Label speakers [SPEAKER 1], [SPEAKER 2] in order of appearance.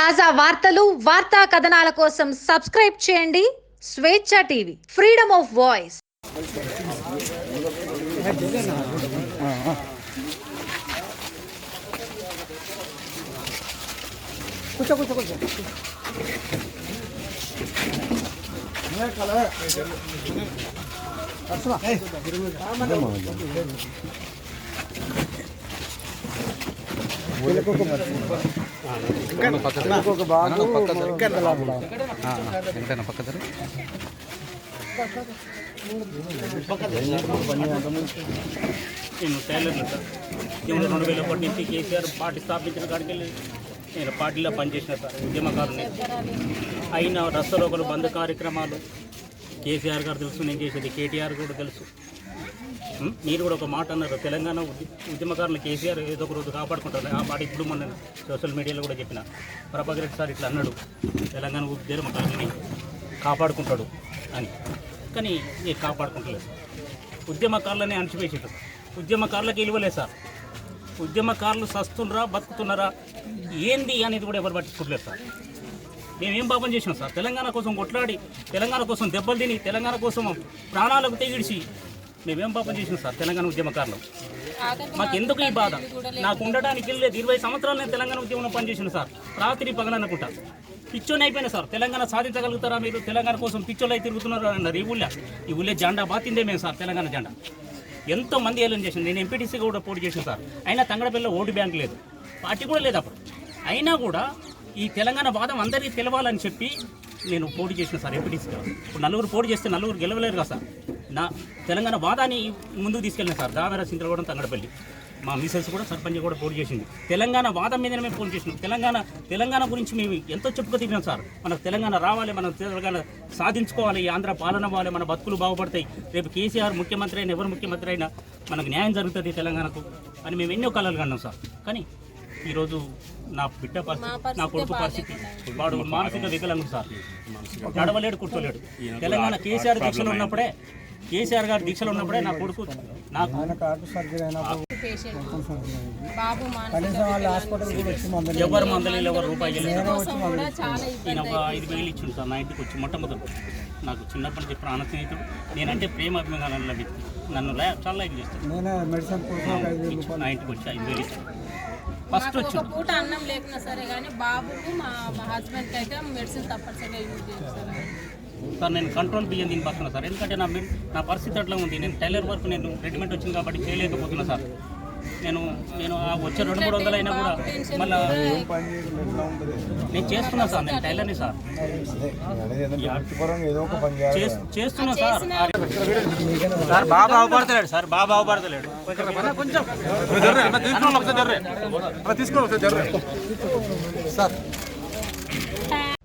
[SPEAKER 1] తాజా వార్తలు వార్తా కథనాల కోసం సబ్స్క్రైబ్ చేయండి. స్వేచ్ఛ టీవీ ఫ్రీడమ్ ఆఫ్ వాయిస్.
[SPEAKER 2] కూర్చో కూర్చో కూర్చో. ఒక బాబు
[SPEAKER 3] పక్క
[SPEAKER 4] నేను టైలర్లు సార్. నేను రెండు వేల ఒకటి నుంచి కేసీఆర్ పార్టీ స్థాపించిన కాడికి వెళ్ళి నేను పార్టీలో పనిచేసిన సార్ ఉద్యమకారుని అయిన రస్తరోగులు బంద్ కార్యక్రమాలు కేసీఆర్ గారు తెలుసు నేను చేసేది కేటీఆర్ కూడా తెలుసు మీరు కూడా ఒక మాట అన్నారు. తెలంగాణ ఉద్య- ఉద్యమకారులు కేసీఆర్ ఏదో ఒక రోజు కాపాడుకుంటారు. ఆ మాట ఇప్పుడు మొన్న సోషల్ మీడియాలో కూడా చెప్పిన. ప్రభాకర్ రెడ్డి సార్ ఇట్లా అన్నాడు. తెలంగాణ ఉద్యమకారుని కాపాడుకుంటాడు అని. కానీ నేను కాపాడుకుంటలేదు. ఉద్యమకారులనే అణచివేసాడు ఉద్యమకారులకు ఇవ్వలేదు సార్. ఉద్యమకారులు సస్తున్నారా బతుకుతున్నారా ఏంది అనేది కూడా ఎవరు పట్టించుకోలేదు సార్. మేమేం పాపం చేసినాం సార్? తెలంగాణ కోసం కొట్లాడి తెలంగాణ కోసం దెబ్బలు తిని తెలంగాణ కోసం ప్రాణాలకు తెగిడిచి మేమేం పాపం చేసినాం సార్? తెలంగాణ ఉద్యమకారులు. మాకు ఎందుకు ఈ బాధ? నాకు ఉండడానికి వెళ్ళలేదు ఇరవై సంవత్సరాలు నేను తెలంగాణ ఉద్యమంలో పనిచేసిన సార్. రాత్రి పగలనుకుంటా పిచ్చోని అయిపోయినా సార్. తెలంగాణ సాధించగలుగుతారా మీరు? తెలంగాణ కోసం పిచ్చోళ్ళు అయితే తిరుగుతున్నారు అన్నారు ఈ ఊళ్ళో. ఈ ఊళ్ళో జెండా బాతిందే మేము సార్ తెలంగాణ జెండా. ఎంతో మంది ఏలం చేసింది నేను ఎంపీటీసీ కూడా పోటీ చేసిన సార్. అయినా తంగడపల్లిలో ఓటు బ్యాంక్ లేదు. పార్టీ కూడా లేదు అప్పుడు. అయినా కూడా ఈ తెలంగాణ వాదం అందరికీ తెలవాలని చెప్పి నేను పోటీ చేసిన సార్ ఎంపీటీసీగా ఇప్పుడు నలుగురు పోటీ చేస్తే నలుగురు గెలవలేరు కదా సార్. నా తెలంగాణ వాదాన్ని ముందుకు తీసుకెళ్ళిన సార్ దామెర సింద్రగూడెం తంగడపల్లి. మా మిసెస్ కూడా సర్పంచ్ కూడా పోటీ చేసింది. తెలంగాణ వాదం మీదనే మేము పోటీ చేసినాం. తెలంగాణ తెలంగాణ గురించి మేము ఎంతో చెప్పుకు తిరిగినాం సార్. మనకు తెలంగాణ రావాలి మనం తెలంగాణ సాధించుకోవాలి ఆంధ్ర పాలన అవ్వాలి మన బతుకులు బాగుపడతాయి. రేపు కేసీఆర్ ముఖ్యమంత్రి అయినా ఎవరు ముఖ్యమంత్రి అయినా మనకు న్యాయం జరుగుతుంది తెలంగాణకు అని మేము ఎన్నో కళలు కన్నాం సార్. కానీ ఈరోజు నా బిడ్డ పరిస్థితి నా కొడుకు పరిస్థితి వాడు మానసిక వికలాంగుడు సార్. నడవలేడు కూర్చోలేడు. తెలంగాణ కేసీఆర్ దీక్షలో ఉన్నప్పుడే కేసీఆర్ గారు దీక్షలో ఉన్నప్పుడే నా కొడుకు నాకు
[SPEAKER 2] వచ్చి మందులు
[SPEAKER 4] ఎవరు మందలేదు ఎవరు రూపాయి ఐదు వేలు ఇచ్చిండు సార్ నా ఇంటికి వచ్చి మొట్టమొదటి. నాకు చిన్నప్పటి నుంచి ప్రాణ స్నేహితుడు నేనంటే ప్రేమ అభిమానాల వ్యక్తి. నన్ను లై- చాలా లైక్
[SPEAKER 2] రూపాయలు
[SPEAKER 4] నా ఇంటికి వచ్చి ఐదు వేలు ఇచ్చాడు. ఫస్ట్ వచ్చిండు.
[SPEAKER 5] పూట అన్నం లేకున్నా సరే కానీ బాబుకు మా మా హస్బెండ్కి అయితే మెడిసిన్ తప్పనిసరిగా యూజ్ చేస్తారు
[SPEAKER 4] సార్ నేను కంట్రోల్ బియ్యం దీన్ని పడుతున్నా సార్. ఎందుకంటే నా నా పరిస్థితి అట్లా ఉంది. నేను టైలర్ వర్క్ నేను రెడీమేడ్ వచ్చింది కాబట్టి చేయలేకపోతున్నా సార్. నేను నేను ఆ వచ్చే రెండు మూడు వందలు అయినా కూడా మళ్ళీ నేను చేస్తున్నా సార్ నేను టైలర్ని సార్.
[SPEAKER 2] ఏదో ఒక పని చేయాలి
[SPEAKER 4] చేస్- చేస్తున్నా సార్. సార్ బాబా అవపడతలేడు సార్ బాబా అవపడతలేడు.